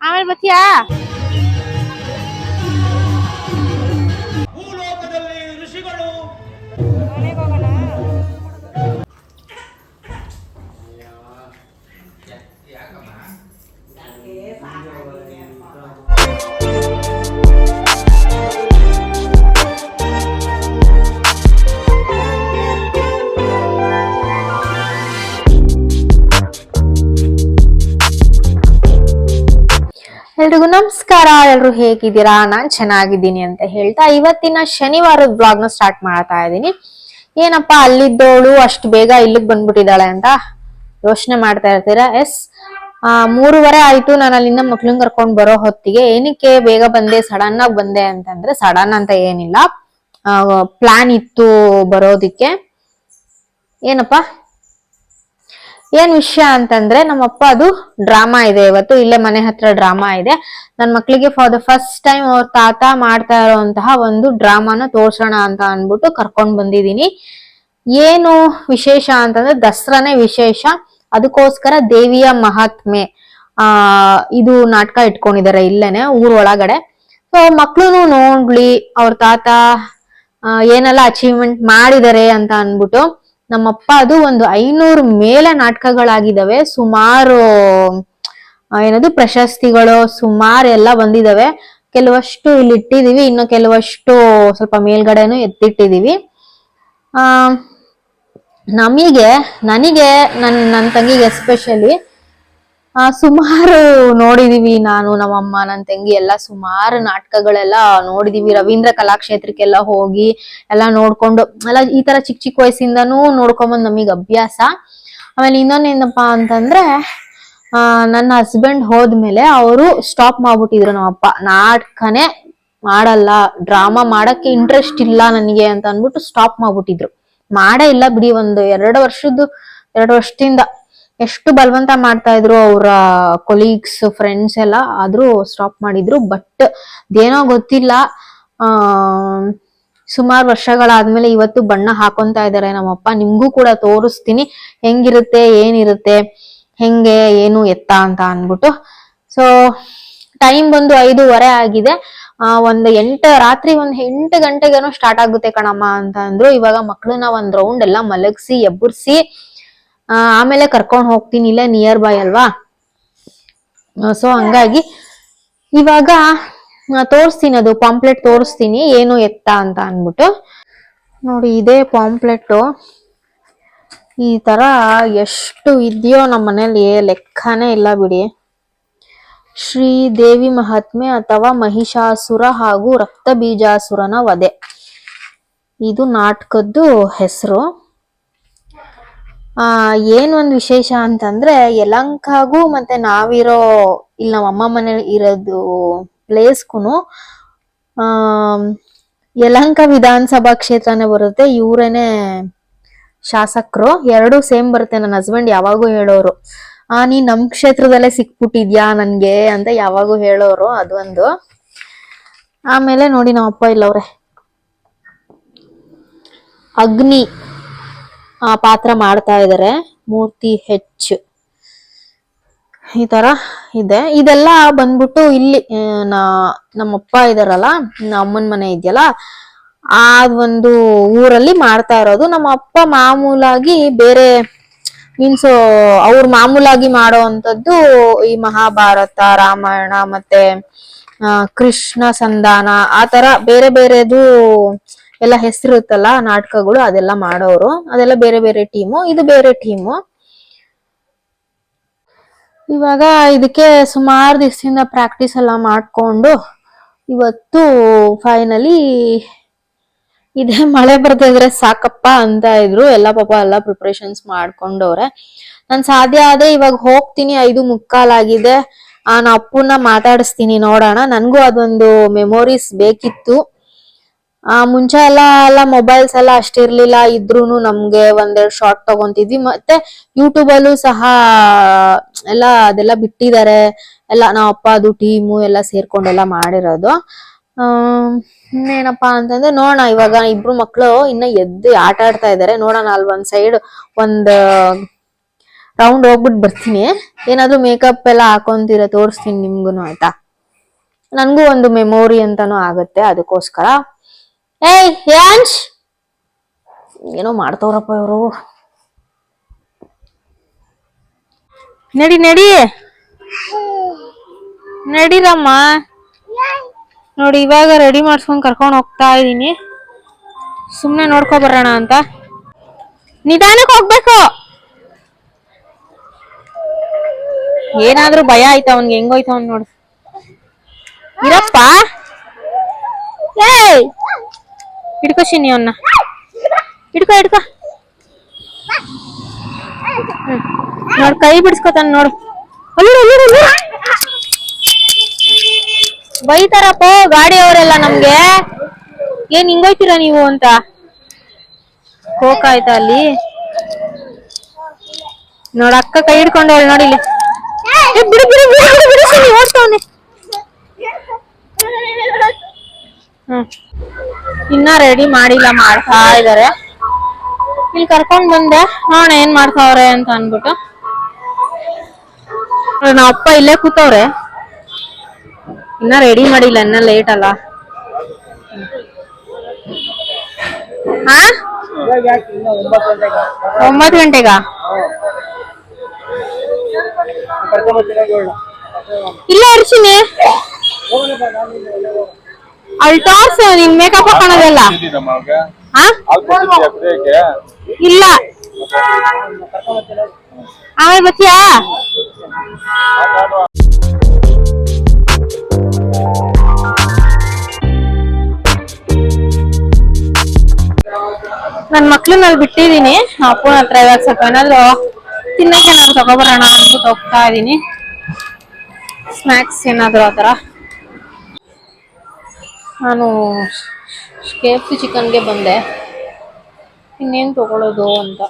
ಆಮೇಲೆ ಬತ್ತೀಯಾ ಎಲ್ರು ಹೇಗಿದ್ದೀರಾ? ನಾನ್ ಚೆನ್ನಾಗಿದ್ದೀನಿ ಅಂತ ಹೇಳ್ತಾ ಇವತ್ತಿನ ಶನಿವಾರದ ಬ್ಲಾಗ್ನ ಸ್ಟಾರ್ಟ್ ಮಾಡ್ತಾ ಇದ್ದೀನಿ. ಏನಪ್ಪಾ, ಅಲ್ಲಿದ್ದವಳು ಅಷ್ಟು ಬೇಗ ಇಲ್ಲಿಗೆ ಬಂದ್ಬಿಟ್ಟಿದ್ದಾಳೆ ಅಂತ ಯೋಚನೆ ಮಾಡ್ತಾ ಇರ್ತೀರಾ? ಎಸ್. ಆ, ಮೂರುವರೆ ಆಯ್ತು, ನಾನು ಅಲ್ಲಿಂದ ಮಕ್ಳನ್ ಕರ್ಕೊಂಡ್ ಬರೋ ಹೊತ್ತಿಗೆ. ಏನಕ್ಕೆ ಬೇಗ ಬಂದೆ ಸಡನ್ ಆಗಿ ಬಂದೆ ಅಂತಂದ್ರೆ ಸಡನ್ ಅಂತ ಏನಿಲ್ಲ. ಪ್ಲಾನ್ ಇತ್ತು ಬರೋದಿಕ್ಕೆ. ಏನಪ್ಪಾ? ಏನ್ ವಿಷಯ ಅಂತಂದ್ರೆ ನಮ್ಮಪ್ಪ ಅದು ಡ್ರಾಮಾ ಇದೆ. ಇವತ್ತು ಇಲ್ಲೇ ಮನೆ ಹತ್ರ ಡ್ರಾಮಾ ಇದೆ. ನನ್ನ ಮಕ್ಳಿಗೆ ಫಾರ್ ದ ಫಸ್ಟ್ ಟೈಮ್ ಅವ್ರ ತಾತ ಮಾಡ್ತಾ ಇರುವಂತಹ ಒಂದು ಡ್ರಾಮಾನ ತೋರ್ಸೋಣ ಅಂತ ಅನ್ಬಿಟ್ಟು ಕರ್ಕೊಂಡ್ ಬಂದಿದೀನಿ ಏನು ವಿಶೇಷ ಅಂತಂದ್ರೆ ದಸರಾನೇ ವಿಶೇಷ. ಅದಕ್ಕೋಸ್ಕರ ದೇವಿಯ ಮಹಾತ್ಮೆ, ಆ, ಇದು ನಾಟಕ ಇಟ್ಕೊಂಡಿದ್ದಾರೆ ಇಲ್ಲೇನೆ, ಊರ್ ಒಳಗಡೆ. ಸೊ ಮಕ್ಳು ನೋಡ್ಲಿ, ಅವ್ರ ತಾತ ಏನೆಲ್ಲ ಅಚೀವ್ಮೆಂಟ್ ಮಾಡಿದ್ದಾರೆ ಅಂತ ಅನ್ಬಿಟ್ಟು ನಮ್ಮಪ್ಪ ಅದು ಒಂದು ಐನೂರು ಮೇಲೆ ನಾಟಕಗಳಾಗಿದ್ದಾವೆ. ಸುಮಾರು ಏನದು ಪ್ರಶಸ್ತಿಗಳು, ಸುಮಾರು ಎಲ್ಲ ಬಂದಿದಾವೆ ಕೆಲವಷ್ಟು ಇಲ್ಲಿ ಇಟ್ಟಿದೀವಿ ಇನ್ನು ಕೆಲವಷ್ಟು ಸ್ವಲ್ಪ ಮೇಲ್ಗಡೆನು ಎತ್ತಿಟ್ಟಿದೀವಿ ಆ, ನಮಗೆ, ನನಗೆ ನನ್ನ ನನ್ನ ತಂಗಿಗೆ ಎಸ್ಪೆಷಲಿ ಸುಮಾರು ನೋಡಿದೀವಿ ನಾನು, ನಮ್ಮಮ್ಮ ನನ್ನ ತಂಗಿ ಎಲ್ಲ ಸುಮಾರು ನಾಟಕಗಳೆಲ್ಲ ನೋಡಿದೀವಿ. ರವೀಂದ್ರ ಕಲಾಕ್ಷೇತ್ರಕ್ಕೆಲ್ಲ ಹೋಗಿ ಎಲ್ಲ ನೋಡ್ಕೊಂಡು ಎಲ್ಲ ಈ ತರ ಚಿಕ್ಕ ಚಿಕ್ಕ ವಯಸ್ಸಿಂದನೂ ನೋಡ್ಕೊಂಬಂದ್ ನಮಗೆ ಅಭ್ಯಾಸ. ಆಮೇಲೆ ಇನ್ನೊಂದೇನಪ್ಪಾ ಅಂತಂದ್ರೆ, ಆ, ನನ್ನ ಹಸ್ಬೆಂಡ್ ಹೋದ್ಮೇಲೆ ಅವರು ಸ್ಟಾಪ್ ಮಾಡ್ಬಿಟ್ಟಿದ್ರು ನಮ್ಮಪ್ಪ. ನಾಟಕನೇ ಮಾಡಲ್ಲ ಡ್ರಾಮಾ ಮಾಡಕ್ಕೆ ಇಂಟ್ರೆಸ್ಟ್ ಇಲ್ಲ ನನಗೆ ಅಂತ ಅಂದ್ಬಿಟ್ಟು ಸ್ಟಾಪ್ ಮಾಡ್ಬಿಟ್ಟಿದ್ರು. ಮಾಡೇ ಇಲ್ಲ ಬಿಡಿ, ಒಂದು ಎರಡು ವರ್ಷದ್ದು, ಎರಡು ವರ್ಷದಿಂದ. ಎಷ್ಟು ಬಲವಂತ ಮಾಡ್ತಾ ಇದ್ರು ಅವರ ಕೊಲೀಗ್ಸ್ ಫ್ರೆಂಡ್ಸ್ ಎಲ್ಲ, ಆದ್ರೂ ಸ್ಟಾಪ್ ಮಾಡಿದ್ರು. ಬಟ್ ಏನೋ ಗೊತ್ತಿಲ್ಲ. ಆ, ಸುಮಾರು ವರ್ಷಗಳಾದ್ಮೇಲೆ ಇವತ್ತು ಬಣ್ಣ ಹಾಕೊಂತ ಇದಾರೆ ನಮ್ಮಪ್ಪ. ನಿಮ್ಗೂ ಕೂಡ ತೋರಿಸ್ತೀನಿ. ಹೆಂಗಿರುತ್ತೆ, ಏನಿರುತ್ತೆ, ಹೆಂಗೆ, ಏನು ಎತ್ತ ಅಂತ ಅನ್ಬಿಟ್ಟು ಸೊ ಟೈಮ್ ಬಂದು ಐದೂವರೆ ಆಗಿದೆ. ಆ, ಒಂದು ಎಂಟು, ರಾತ್ರಿ ಒಂದ್ ಎಂಟು ಗಂಟೆಗೇನೋ ಸ್ಟಾರ್ಟ್ ಆಗುತ್ತೆ ಕಣಮ್ಮ ಅಂತ ಅಂದ್ರು. ಇವಾಗ ಮಕ್ಳನ್ನ ಒಂದ್ ರೌಂಡ್ ಎಲ್ಲ ಮಲಗಿಸಿ, ಎಬ್ಬರ್ಸಿ ಆಮೇಲೆ ಕರ್ಕೊಂಡು ಹೋಗ್ತೀನಿ, ಇಲ್ಲೇ ನಿಯರ್ ಬೈ ಅಲ್ವಾ? ಸೊ ಹಂಗಾಗಿ ಇವಾಗ ತೋರಿಸ್ತೀನಿ ಅದು ಪಾಂಪ್ಲೆಟ್ ತೋರಿಸ್ತೀನಿ, ಏನು ಎತ್ತ ಅಂತ ಅಂದ್ಬಿಟ್ಟು. ನೋಡಿ, ಇದೇ ಪಾಂಪ್ಲೆಟ್ಟು ಈ ಥರ ಎಷ್ಟು ಇದೆಯೋ ನಮ್ಮ ಮನೇಲಿ ಲೆಕ್ಕನೇ ಇಲ್ಲ ಬಿಡಿ. ಶ್ರೀ ದೇವಿ ಮಹಾತ್ಮೆ ಅಥವಾ ಮಹಿಷಾಸುರ ಹಾಗೂ ರಕ್ತ ಬೀಜಾಸುರನ ವಧೆ. ಇದು ನಾಟಕದ್ದು ಹೆಸರು. ಆ, ಏನ್ ಒಂದ್ ವಿಶೇಷ ಅಂತಂದ್ರೆ ಯಲಂಕಾಗೂ ಮತ್ತೆ ನಾವಿರೋ ಇಲ್ಲಿ ನಮ್ಮ ಅಮ್ಮ ಮನೆ ಇರೋದು ಪ್ಲೇಸ್ಗುನು ಆ, ಯಲಂಕ ವಿಧಾನಸಭಾ ಕ್ಷೇತ್ರನೇ ಬರುತ್ತೆ. ಇವರೇನೆ ಶಾಸಕರು. ಎರಡು ಸೇಮ್ ಬರುತ್ತೆ. ನನ್ನ ಹಸ್ಬೆಂಡ್ ಯಾವಾಗೂ ಹೇಳೋರು, ಆ ನೀ ನಮ್ ಕ್ಷೇತ್ರದಲ್ಲೇ ಸಿಕ್ಬಿಟ್ಟಿದ್ಯಾ ನನ್ಗೆ? ಅಂತ ಯಾವಾಗೂ ಹೇಳೋರು ಅದೊಂದು ಆಮೇಲೆ ನೋಡಿ ನಮ್ಮಪ್ಪ ಇಲ್ಲವ್ರೆ. ಅಗ್ನಿ. ಪಾತ್ರ ಮಾಡ್ತಾ ಇದ್ದಾರೆ ಮೂರ್ತಿ ಹೆಚ್ಚು ಈ ತರ ಇದೆ. ಇದೆಲ್ಲ ಬಂದ್ಬಿಟ್ಟು ಇಲ್ಲಿ ನಾ, ನಮ್ಮಪ್ಪ ಇದಾರಲ್ಲ ಅಮ್ಮನ ಮನೆ ಇದೆಯಲ್ಲ, ಆ ಒಂದು ಊರಲ್ಲಿ ಮಾಡ್ತಾ ಇರೋದು. ನಮ್ಮ ಅಪ್ಪ ಮಾಮೂಲಾಗಿ ಬೇರೆ ಮೀನ್ಸ್ ಅವ್ರು ಮಾಮೂಲಾಗಿ ಮಾಡೋ ಅಂಥದ್ದು ಈ ಮಹಾಭಾರತ, ರಾಮಾಯಣ, ಮತ್ತೆ ಕೃಷ್ಣ ಸಂಧಾನ, ಆ ತರ ಬೇರೆ ಬೇರೆದು ಎಲ್ಲ ಹೆಸರಿರುತ್ತಲ್ಲ ನಾಟಕಗಳು ಅದೆಲ್ಲ ಮಾಡೋರು. ಅದೆಲ್ಲ ಬೇರೆ ಬೇರೆ ಟೀಮು ಇದು ಬೇರೆ ಟೀಮು ಇವಾಗ ಇದಕ್ಕೆ ಸುಮಾರು ದಿವಸದಿಂದ ಪ್ರಾಕ್ಟೀಸ್ ಎಲ್ಲ ಮಾಡ್ಕೊಂಡು ಇವತ್ತು ಫೈನಲಿ ಇದೇ. ಮಳೆ ಬರ್ತಾ ಇದ್ರೆ ಸಾಕಪ್ಪ ಅಂತ ಇದ್ರು. ಎಲ್ಲ ಪಾಪ ಎಲ್ಲ ಪ್ರಿಪ್ರೇಷನ್ಸ್ ಮಾಡ್ಕೊಂಡವ್ರೆ. ನಾನು ಸಾಧ್ಯ ಆದ್ರೆ ಇವಾಗ ಹೋಗ್ತೀನಿ. ಐದು ಮುಕ್ಕಾಲಾಗಿದೆ ನಾನು ಅಪ್ಪನ್ನ ಮಾತಾಡಿಸ್ತೀನಿ ನೋಡೋಣ. ನನಗೂ ಅದೊಂದು ಮೆಮೊರೀಸ್ ಬೇಕಿತ್ತು. ಆ, ಮುಂಚೆ ಎಲ್ಲ ಎಲ್ಲ ಮೊಬೈಲ್ಸ್ ಎಲ್ಲ ಅಷ್ಟಿರ್ಲಿಲ್ಲ. ಇದ್ರೂನು ನಮ್ಗೆ ಒಂದೆರಡು ಶಾರ್ಟ್ ತಗೊಂತಿದ್ವಿ. ಮತ್ತೆ ಯೂಟ್ಯೂಬ್ ಅಲ್ಲೂ ಸಹ, ಎಲ್ಲ ಅದೆಲ್ಲ ಬಿಟ್ಟಿದ್ದಾರೆ. ಎಲ್ಲ ನಾವು ಅಪ್ಪ, ಅದು ಟೀಮು ಎಲ್ಲ ಸೇರ್ಕೊಂಡೆಲ್ಲ ಮಾಡಿರೋದು. ಇನ್ನೇನಪ್ಪ ಅಂತಂದ್ರೆ ನೋಡೋಣ. ಇವಾಗ ಇಬ್ರು ಮಕ್ಕಳು ಇನ್ನ ಎದ್ದು ಆಟ ಆಡ್ತಾ ಇದಾರೆ. ನೋಡೋಣ, ಅಲ್ಲಿ ಒಂದ್ ಸೈಡ್ ಒಂದ್ ರೌಂಡ್ ಹೋಗ್ಬಿಟ್ಟು ಬರ್ತೀನಿ. ಏನಾದ್ರೂ ಮೇಕಪ್ ಎಲ್ಲ ಹಾಕೊಂತೀರ ತೋರಿಸ್ತೀನಿ ನಿಮ್ಗು ಆಯ್ತಾ? ನನಗೂ ಒಂದು ಮೆಮೊರಿ ಅಂತಾನು ಆಗುತ್ತೆ. ಅದಕ್ಕೋಸ್ಕರ ಏಯ್ ಯಾಂಶ್! ಏನೋ ಮಾಡ್ತವ್ರಪ್ಪ ಇವರು. ನಡಿ ನಡಿ. ನಡಿರಮ್ಮ ನೋಡಿ ಇವಾಗ ರೆಡಿ ಮಾಡ್ಸ್ಕೊಂಡ್ ಕರ್ಕೊಂಡು ಹೋಗ್ತಾ ಇದೀನಿ ಸುಮ್ಮನೆ ನೋಡ್ಕೊ ಬರೋಣ ಅಂತ. ನಿಧಾನಕ್ಕೆ ಹೋಗ್ಬೇಕು. ಏನಾದ್ರೂ ಭಯ ಆಯ್ತಾ ಅವ್ನ್ಗೆ ಹೆಂಗೋಯ್ತು ಅವ್ನ್ ನೋಡಿ. ಇರಪ್ಪ. ಏಯ್! ಹಿಡ್ಕೋ ಶಿನಿ ಅವನ್ನ ಹಿಡ್ಕೋ ಹಿಡ್ಕೋ. ನೋಡ್, ಕೈ ಬಿಡಿಸ್ಕೊತಾನ ನೋಡು. ಬೈತಾರಪ್ಪ ಗಾಡಿ ಅವರೆಲ್ಲ ನಮ್ಗೆ. ಏನ್ ಹಿಂಗೋಯ್ತೀರಾ ನೀವು ಅಂತ. ಕೋಕ್ ಅಲ್ಲಿ. ನೋಡ, ಅಕ್ಕ ಕೈ ಹಿಡ್ಕೊಂಡವಳು ನೋಡಿ ಇಲ್ಲಿ. ಬಿಡು ಬಿಡು ಬಿಡು ಬಿಡು ಬಿಡು ಓಡ್ತವ್ನೆ ಇನ್ನ ರೆಡಿ ಮಾಡಿಲ್ಲ, ಮಾಡ್ತಾ ಇದಾರೆ. ಇಲ್ಲಿ ಕರ್ಕೊಂಡ್ ಬಂದೆ. ನೋಡ ಏನ್ ಮಾಡ್ತಾವ್ರೆ ಅಂತ ಅನ್ಬಿಟ್ಟು ನಮ್ಮ ಅಪ್ಪ ಇಲ್ಲೇ ಕೂತವ್ರೆ. ಇನ್ನ ರೆಡಿ ಮಾಡಿಲ್ಲ, ಇನ್ನ ಲೇಟ್ ಅಲ್ಲ. ಹಾ? ಒಂಬತ್ತು ಗಂಟೆಗ? ಇಲ್ಲ ಅರ್ಶಿನಿ ಅಲ್ಟಾಸ್ ನಿನ್ ಮೇಕಪ್ ಹಾಕೋಣದಲ್ಲ? ಇಲ್ಲ. ಆಮೇಲೆ ಬತ್ತೀಯಾ ನನ್ ಮಕ್ಳನ್ನ ಅಲ್ಲಿ ಬಿಟ್ಟಿದೀನಿ ಅಪ್ಪನ ಹತ್ರ ಇವಾಗ ಸ್ವಲ್ಪ ಏನಾದ್ರು ತಿನ್ನಕ್ಕೆ ಏನಾದ್ರು ತಗೊಬರೋಣ ಅಂದ್ಬಿಟ್ಟು ಹೋಗ್ತಾ ಇದೀನಿ. ಸ್ನಾಕ್ಸ್ ಏನಾದ್ರು ಆ ಥರ. ನಾನು ಕೆ ಎಫ್ ಸಿ ಚಿಕನ್ಗೆ ಬಂದೆ. ಇನ್ನೇನು ತಗೊಳ್ಳೋದು ಅಂತ.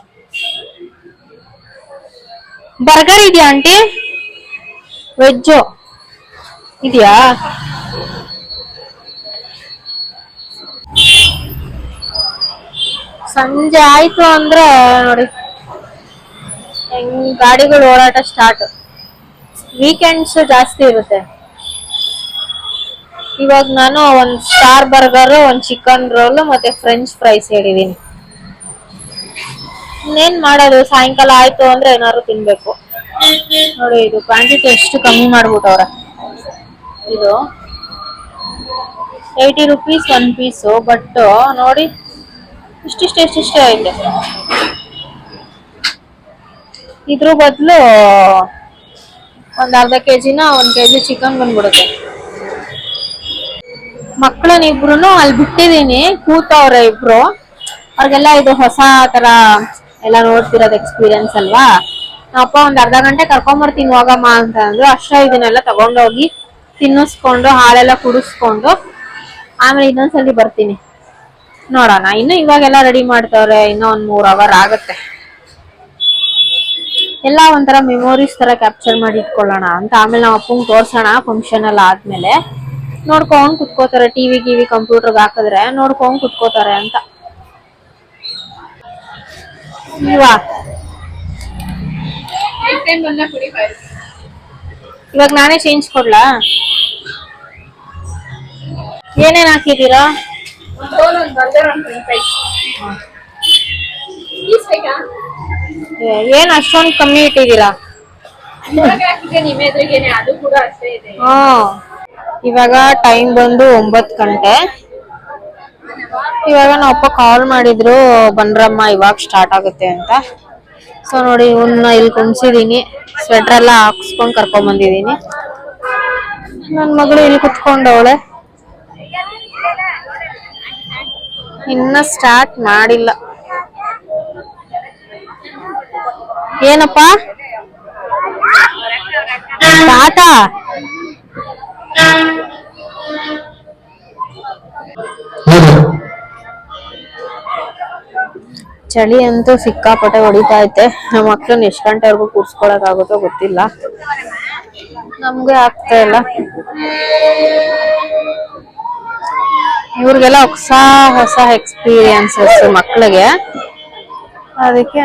ಬರ್ಗರ್ ಇದೆಯಾ ಆಂಟಿ? ವೆಜ್ಜು. ಇದೆಯಾ? ಸಂಜೆ ಆಯ್ತು ಅಂದ್ರೆ ನೋಡಿ. ಹೆಂಗ್ ಗಾಡಿಗಳು ಓಡಾಟ ಸ್ಟಾರ್ಟ್ ವೀಕೆಂಡ್ಸ್ ಜಾಸ್ತಿ ಇರುತ್ತೆ. ಇವಾಗ ನಾನು ಒಂದು ಸ್ಟಾರ್ ಬರ್ಗರ್, ಒಂದ್ ಚಿಕನ್ ರೋಲ್ ಮತ್ತೆ ಫ್ರೆಂಚ್ ಫ್ರೈಸ್ ಹೇಳಿದೀನಿ. ಇನ್ನೇನ್ ಮಾಡೋದು? ಸಾಯಂಕಾಲ ಆಯ್ತು ಅಂದ್ರೆ ಏನಾದ್ರು ತಿನ್ಬೇಕು. ನೋಡಿ, ಇದು ಕ್ವಾಂಟಿಟಿ ಎಷ್ಟು ಕಮ್ಮಿ ಮಾಡ್ಬಿಟ್ಟವ್ರೆ. ಇದು eighty rupees one piece but ನೋಡಿ, ಇಷ್ಟಿಷ್ಟು ಎಷ್ಟಿಷ್ಟೇ ಐತೆ. ಇದ್ರ ಬದಲು ಒಂದ್ ಅರ್ಧ ಕೆಜಿನ ಒಂದ್ ಕೆಜಿ ಚಿಕನ್ ಬಂದ್ಬಿಡುತ್ತೆ. ಮಕ್ಕಳನ್ನ ಇಬ್ರು ಅಲ್ಲಿ ಬಿಟ್ಟಿದೀನಿ, ಕೂತವ್ರೆ ಇಬ್ರು. ಅವ್ರಿಗೆಲ್ಲ ಇದು ಹೊಸ ತರ ಎಲ್ಲ ನೋಡ್ತಿರೋದು ಎಕ್ಸ್ಪೀರಿಯನ್ಸ್ ಅಲ್ವಾ? ಅಪ್ಪ ಒಂದ್ ಅರ್ಧ ಗಂಟೆ ಕರ್ಕೊಂಬರ್ತೀನಿ, ಹೋಗಮ್ಮ ಅಂತ ಅಂದ್ರು. ಅಷ್ಟ ಇದನ್ನೆಲ್ಲ ತಗೊಂಡೋಗಿ ತಿನ್ನಿಸ್ಕೊಂಡು ಹಾಳೆಲ್ಲ ಕುಡಿಸ್ಕೊಂಡು, ಆಮೇಲೆ ಇನ್ನೊಂದ್ಸಲಿ ಬರ್ತೀನಿ. ನೋಡೋಣ. ಇನ್ನು ಇವಾಗೆಲ್ಲ ರೆಡಿ ಮಾಡ್ತವ್ರೆ, ಇನ್ನೂ ಒಂದ್ ಮೂರ್ ಅವರ್ ಆಗತ್ತೆ. ಎಲ್ಲ ಒಂಥರ ಮೆಮೊರೀಸ್ ತರ ಕ್ಯಾಪ್ಚರ್ ಮಾಡಿ ಇಟ್ಕೊಳ್ಳೋಣ ಅಂತ. ಆಮೇಲೆ ನಾವು ಅಪ್ಪಂಗ್ ತೋರ್ಸೋಣ ಫಂಕ್ಷನ್ ಎಲ್ಲ ಆದ್ಮೇಲೆ. ನೋಡ್ಕೊಂಡ್ ಕುತ್ಕೋತಾರೆ ಟಿವಿ ಗಿವಿ ಕಂಪ್ಯೂಟರ್ಗೆ ಹಾಕಿದ್ರೆ ನೋಡ್ಕೊಂಡ್ ಕುತ್ಕೋತಾರೆ ಅಂತ. ಇವಾಗ ನಾನೇ ಚೇಂಜ್ ಕೊಡ್ಲಾ? ಏನೇನ್ ಹಾಕಿದೀರಾ ಏನ್ ಅಷ್ಟೊಂದು ಕಮ್ಮಿ ಇಟ್ಟಿದೀರಾ ಅದು ಇವಾಗ ಟೈಮ್ ಬಂದು ಒಂಬತ್ತು ಗಂಟೆ. ಇವಾಗ ನಮ್ಮ ಅಪ್ಪ ಕಾಲ್ ಮಾಡಿದ್ರು ಬನ್ರಮ್ಮ ಇವಾಗ ಸ್ಟಾರ್ಟ್ ಆಗುತ್ತೆ ಅಂತ. ಸೊ ನೋಡಿ ಇವನ್ನ ಇಲ್ಲಿ ಕುಣ್ಸಿದೀನಿ. ಸ್ವೆಟರ್ ಎಲ್ಲ ಹಾಕ್ಸ್ಕೊಂಡ್ ಕರ್ಕೊಂಡ್ ಬಂದಿದೀನಿ. ನನ್ ಮಗಳು ಇಲ್ಲಿ ಕುತ್ಕೊಂಡವಳೆ. ಇನ್ನ ಸ್ಟಾರ್ಟ್ ಮಾಡಿಲ್ಲ. ಏನಪ್ಪ? ಟಾಟಾ ಚಳಿ ಅಂತೂ ಸಿಕ್ಕಾಪಟ್ಟೆ ಹೊಡಿತಾ ಐತೆ. ನಮ್ಮ ಮಕ್ಳನ್ನ ಎಷ್ಟು ಗಂಟೆವರೆಗೂ ಕೂರ್ಸ್ಕೊಳಕ್ ಆಗುತ್ತೋ ಗೊತ್ತಿಲ್ಲ. ನಮ್ಗೆ ಆಗ್ತಾ ಇಲ್ಲ. ಇವ್ರಿಗೆಲ್ಲ ಹೊಸ ಹೊಸ ಎಕ್ಸ್ಪೀರಿಯನ್ಸಸ್ ಮಕ್ಕಳಿಗೆ ಅದಕ್ಕೆ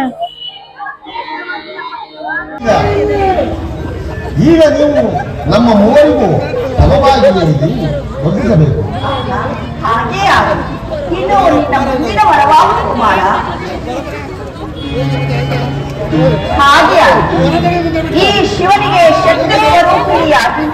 ಈಗ ನೀವು ನಮ್ಮ ಮೂವರಿಗೂ ಸಮವಾಗಿ ಒದಗಿಸಬೇಕು ಹಾಗೇ ಆಗಲಿ. ಇನ್ನು ನಮ್ಮ ಮುಂದಿನ ವರವಾಗುವ ಕುಮಾರ ಹಾಗೆ ಈ ಶಿವನಿಗೆ ಶಕ್ತಿ ಸ್ವರೂಪಿಣಿಯಾಗಿ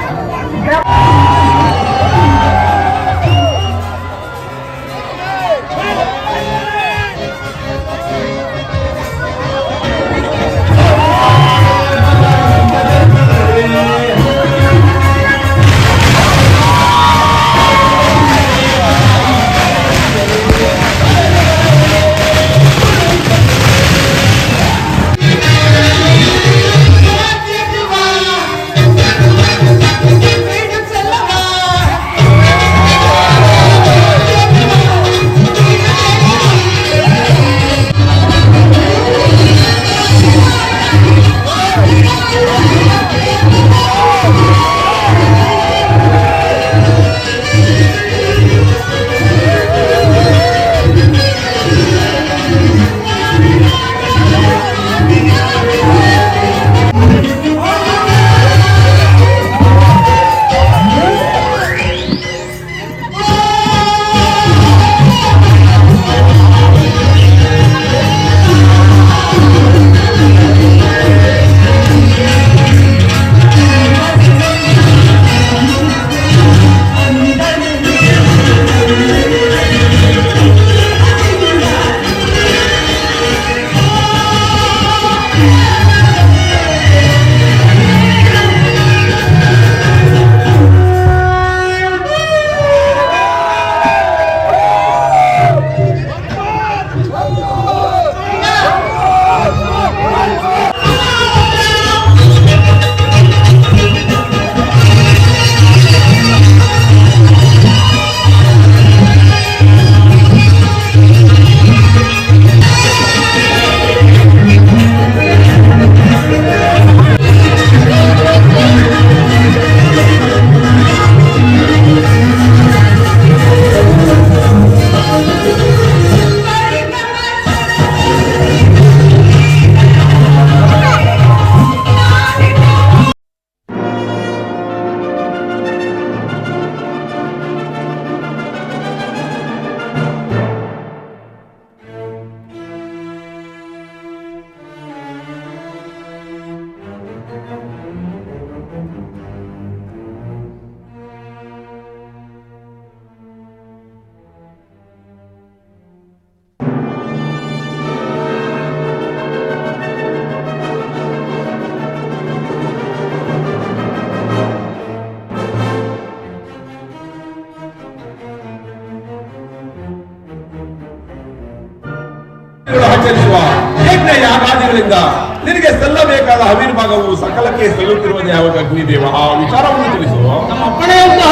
ಯಾಗಾದಿಗಳಿಂದ ನಿನಗೆ ಸಲ್ಲಬೇಕಾದ ಅವಿರ್ಭಾಗವು ಸಕಲಕ್ಕೆ ಸಲ್ಲುತ್ತಿರುವುದೇ ಯಾವಾಗ? ಅಗ್ನಿದೇವ ಆ ವಿಚಾರವನ್ನು ತಿಳಿಸು. ನಮ್ಮ ಅಪ್ಪಣೆಯಂತಹ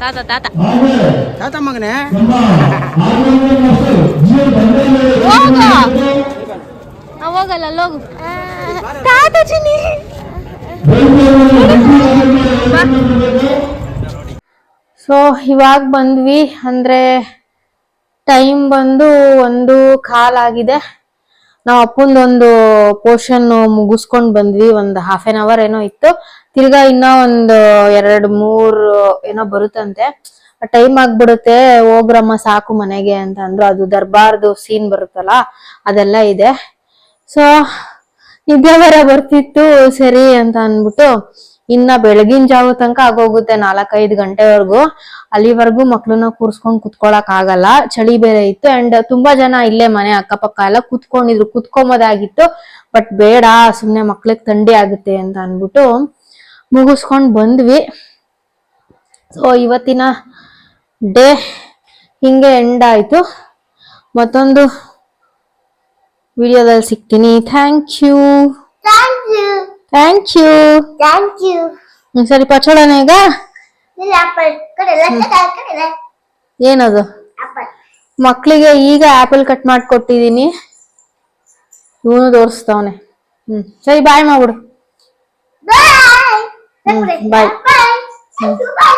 ತಾತ ತಾತ. ಮಗನೇ. ಹೋಗು. ಆ, ಹೋಗಲ್ಲ ಹೋಗು. ತಾತ ಚಿನ್ನಿ ಸೊ ಇವಾಗ ಬಂದ್ವಿ ಅಂದ್ರೆ ಟೈಮ್ ಬಂದು ಒಂದು ಕಾಲಾಗಿದೆ ನಾವು ಅಪ್ಪಂದೊಂದು ಪೋರ್ಷನ್ ಮುಗಿಸ್ಕೊಂಡ್ ಬಂದ್ವಿ ಒಂದು ಹಾಫ್ ಆನ್ ಅವರ್ ಏನೋ ಇತ್ತು. ತಿರ್ಗಾ ಇನ್ನ ಒಂದು ಎರಡ್, ಮೂರ್ ಏನೋ ಬರುತ್ತಂತೆ. ಟೈಮ್ ಆಗ್ಬಿಡುತ್ತೆ, ಹೋಗ್ರಮ್ಮ ಸಾಕು ಮನೆಗೆ ಅಂತ ಅಂದ್ರು. ಅದು ದರ್ಬಾರ್ದು ಸೀನ್ ಬರುತ್ತಲ್ಲ, ಅದೆಲ್ಲ ಇದೆ. ಸೊ ನಿದ್ದೆ ಬೇರೆ ಬರ್ತಿತ್ತು, ಸರಿ ಅಂತ ಅಂದ್ಬಿಟ್ಟು ಇನ್ನ ಬೆಳಗಿನ ಜಾವ ತನಕ ಆಗೋಗುತ್ತೆ ನಾಲ್ಕೈದು ಗಂಟೆವರೆಗೂ. ಅಲ್ಲಿವರೆಗೂ ಮಕ್ಳನ್ನ ಕೂರ್ಸ್ಕೊಂಡು ಕುತ್ಕೊಳಕ್ ಆಗಲ್ಲ. ಚಳಿ ಬೇರೆ ಇತ್ತು. ಅಂಡ್ ತುಂಬಾ ಜನ ಇಲ್ಲೇ ಮನೆ ಅಕ್ಕಪಕ್ಕ ಎಲ್ಲ ಕುತ್ಕೊಂಡಿದ್ರು. ಕುತ್ಕೊಂಬೋದಾಗಿತ್ತು ಬಟ್ ಬೇಡ, ಸುಮ್ನೆ ಮಕ್ಳಿಗೆ ಥಂಡಿ ಆಗುತ್ತೆ ಅಂತ ಅನ್ಬಿಟ್ಟು ಮುಗಿಸ್ಕೊಂಡ್ ಬಂದ್ವಿ. ಸೊ ಇವತ್ತಿನ ಡೇ ಹಿಂಗೆ ಎಂಡ್ ಆಯಿತು. ಮತ್ತೊಂದು ವಿಡಿಯೋದಲ್ಲಿ ಸಿಗ್ತೀನಿ. Thank you thank you thank you. ಸರಿ ಪಚೋಡನ ಈಗ? ಏನದು? ಮಕ್ಕಳಿಗೆ ಈಗ ಆಪಲ್ ಕಟ್ ಮಾಡಿ ಕೊಟ್ಟಿದೀನಿ ಇವನು ತೋರಿಸ್ತಾವನೆ. ಹ್ಮ್ ಸರಿ ಬಾಯ್ ಮಾಡ್ಬಿಡು. ಬಾಯ್ Bye. Thank you. Bye.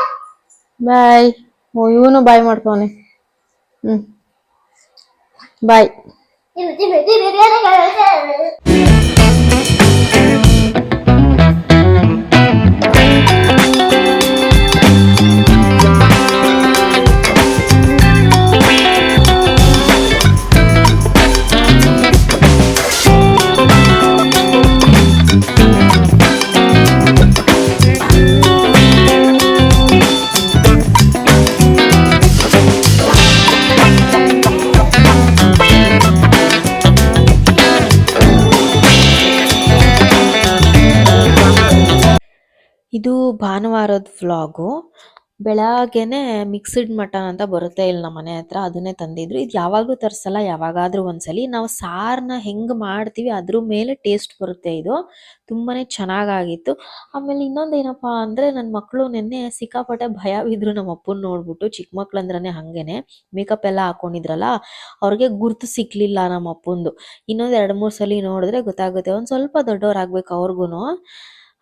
ಬಾಯ್ ಓ ಇವನು ಬಾಯ್ ಮಾಡ್ತಾವನೆ ಹ್ಮ್. ಬಾಯ್ ಇದು ಭಾನುವಾರದ ವ್ಲಾಗು. ಬೆಳಗ್ಗೆನೆ ಮಿಕ್ಸ್ಡ್ ಮಟನ್ ಅಂತ ಬರುತ್ತೆ ಇಲ್ಲಿ ನಮ್ಮ ಮನೆ ಹತ್ರ, ಅದನ್ನೇ ತಂದಿದ್ರು. ಇದು ಯಾವಾಗಲೂ ತರಿಸಲ್ಲ, ಯಾವಾಗಾದ್ರೂ ಒಂದ್ಸಲಿ. ನಾವು ಸಾರನ್ನ ಹೆಂಗೆ ಮಾಡ್ತೀವಿ, ಅದ್ರ ಮೇಲೆ ಟೇಸ್ಟ್ ಬರುತ್ತೆ ಇದು. ತುಂಬಾನೇ ಚೆನ್ನಾಗಾಗಿತ್ತು. ಆಮೇಲೆ ಇನ್ನೊಂದು ಏನಪ್ಪ ಅಂದರೆ ನನ್ನ ಮಕ್ಕಳು ನಿನ್ನೆ ಸಿಕ್ಕಾಪಟ್ಟೆ ಭಯ ಬಿದ್ರು ನಮ್ಮ ಅಪ್ಪನ ನೋಡ್ಬಿಟ್ಟು. ಚಿಕ್ಕ ಮಕ್ಳಂದ್ರೆ ಹಾಗೇನೆ. ಮೇಕಪ್ ಎಲ್ಲ ಹಾಕೊಂಡಿದ್ರಲ್ಲ, ಅವ್ರಿಗೆ ಗುರ್ತು ಸಿಕ್ಲಿಲ್ಲ ನಮ್ಮ ಅಪ್ಪಂದು. ಇನ್ನೊಂದು ಎರಡು ಮೂರು ಸಲ ನೋಡಿದ್ರೆ ಗೊತ್ತಾಗುತ್ತೆ. ಒಂದು ಸ್ವಲ್ಪ ದೊಡ್ಡವರಾಗ್ಬೇಕು ಅವ್ರಿಗೂ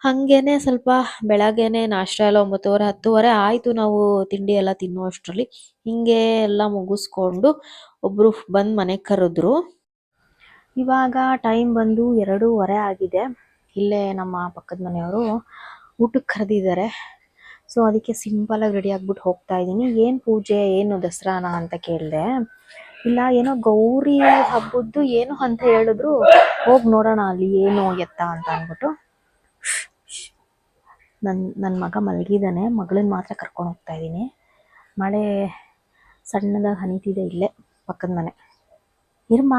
ಹಂಗೇನೆ ಸ್ವಲ್ಪ ಬೆಳಗ್ಗೆನೆ ನಾಷ್ಟ ಎಲ್ಲ ಒಂಬತ್ತುವರೆ, ಹತ್ತುವರೆ ಆಯಿತು ನಾವು ತಿಂಡಿ ಎಲ್ಲ ತಿನ್ನೋ ಅಷ್ಟರಲ್ಲಿ. ಹಿಂಗೆ ಎಲ್ಲ ಮುಗಿಸ್ಕೊಂಡು ಒಬ್ಬರು ಬಂದು ಮನೆಗೆ ಕರೆದ್ರು. ಇವಾಗ ಟೈಮ್ ಬಂದು ಎರಡೂವರೆ ಆಗಿದೆ. ಇಲ್ಲೇ ನಮ್ಮ ಪಕ್ಕದ ಮನೆಯವರು ಊಟಕ್ಕೆ ಕರೆದಿದ್ದಾರೆ. ಸೊ ಅದಕ್ಕೆ ಸಿಂಪಲಾಗಿ ರೆಡಿ ಆಗಿಬಿಟ್ಟು ಹೋಗ್ತಾ ಇದ್ದೀನಿ. ಏನು ಪೂಜೆ, ಏನು ದಸರಾನ ಅಂತ ಕೇಳಿದೆ. ಇಲ್ಲ, ಏನೋ ಗೌರಿ ಹಬ್ಬದ್ದು ಏನು ಅಂತ ಹೇಳಿದ್ರು, ಹೋಗಿ ನೋಡೋಣ ಅಲ್ಲಿ ಏನು ಎತ್ತ ಅಂತ ಅಂದ್ಬಿಟ್ಟು. ನನ್ನ ನನ್ನ ಮಗ ಮಲಗಿದ್ದಾನೆ ಮಗಳನ್ನ ಮಾತ್ರ ಕರ್ಕೊಂಡು ಹೋಗ್ತಾ ಇದ್ದೀನಿ ಮಳೆ ಸಣ್ಣದಾಗಿ ಹನಿತಿದೆ ಇಲ್ಲೇ ಪಕ್ಕದ ಮನೆ. ಇರ್ಮ?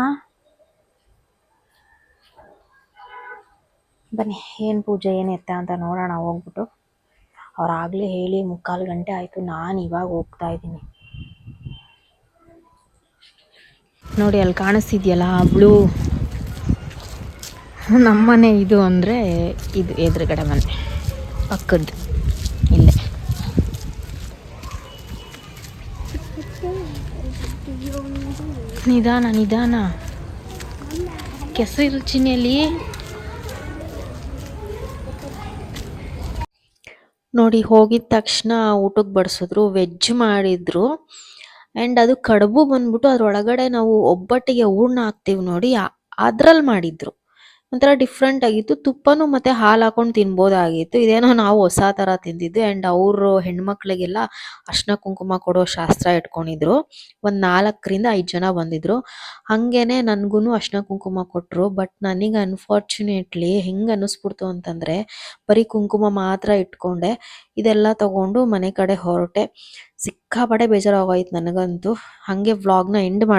ಬನ್ನಿ, ಏನು ಪೂಜೆ, ಏನು ಅಂತ ನೋಡೋಣ, ಹೋಗ್ಬಿಟ್ಟು. ಅವ್ರಾಗಲೇ ಹೇಳಿ ಮುಕ್ಕಾಲು ಗಂಟೆ ಆಯಿತು, ನಾನು ಇವಾಗ ಹೋಗ್ತಾ ಇದ್ದೀನಿ ನೋಡಿ, ಅಲ್ಲಿ ಕಾಣಿಸ್ತಿದ್ಯಲ್ಲ ಬ್ಲೂ? ನಮ್ಮನೆ ಇದು ಅಂದರೆ, ಇದು ಎದುರುಗಡೆ ಮನೆ. ಪಕ್ಕದ್ದು ಇಲ್ಲೇ ನಿಧಾನ ನಿಧಾನ ಕೆಸರು ಚಿನ್ನೆಯಲ್ಲಿ ನೋಡಿ, ಹೋಗಿದ ತಕ್ಷಣ ಊಟಕ್ಕೆ ಬಡಿಸಿದ್ರು ವೆಜ್ ಮಾಡಿದ್ರು. ಆ್ಯಂಡ್ ಅದು ಕಡುಬು ಬಂದ್ಬಿಟ್ಟು ಅದ್ರೊಳಗಡೆ ನಾವು ಒಬ್ಬಟ್ಟಿಗೆ ಹೂರ್ಣ ಹಾಕ್ತೀವಿ ನೋಡಿ ಅದ್ರಲ್ಲಿ ಮಾಡಿದ್ರು. ಒಂಥರ ಡಿಫ್ರೆಂಟ್ ಆಗಿತ್ತು. ತುಪ್ಪನೂ ಮತ್ತೆ ಹಾಲು ಹಾಕೊಂಡು ತಿನ್ಬೋದಾಗಿತ್ತು. ಇದೇನೋ ನಾವು ಹೊಸ ಥರ ತಿಂದಿದ್ದು ಆ್ಯಂಡ್ ಅವರು ಹೆಣ್ಮಕ್ಳಿಗೆಲ್ಲ ಅರ್ಶಿನ ಕುಂಕುಮ ಕೊಡೋ ಶಾಸ್ತ್ರ ಇಟ್ಕೊಂಡಿದ್ರು. ಒಂದು ನಾಲ್ಕರಿಂದ ಐದು ಜನ ಬಂದಿದ್ರು. ಹಾಗೇನೆ ನನಗೂ ಅರ್ಶಿನ ಕುಂಕುಮ ಕೊಟ್ಟರು ಬಟ್ ನನಗೆ ಅನ್ಫಾರ್ಚುನೇಟ್ಲಿ ಹೆಂಗೆ ಅನ್ನಿಸ್ಬಿಡ್ತು ಅಂತಂದರೆ, ಬರೀ ಕುಂಕುಮ ಮಾತ್ರ ಇಟ್ಕೊಂಡೆ. ಇದೆಲ್ಲ ತಗೊಂಡು ಮನೆ ಕಡೆ ಹೊರಟೆ. ಸಿಕ್ಕಾಪಟ್ಟೆ ಬೇಜಾರಾಗೋಯ್ತು ನನಗಂತೂ. ಹಾಗೆ ವ್ಲಾಗ್ನ ಎಂಡ್ ಮಾಡಿ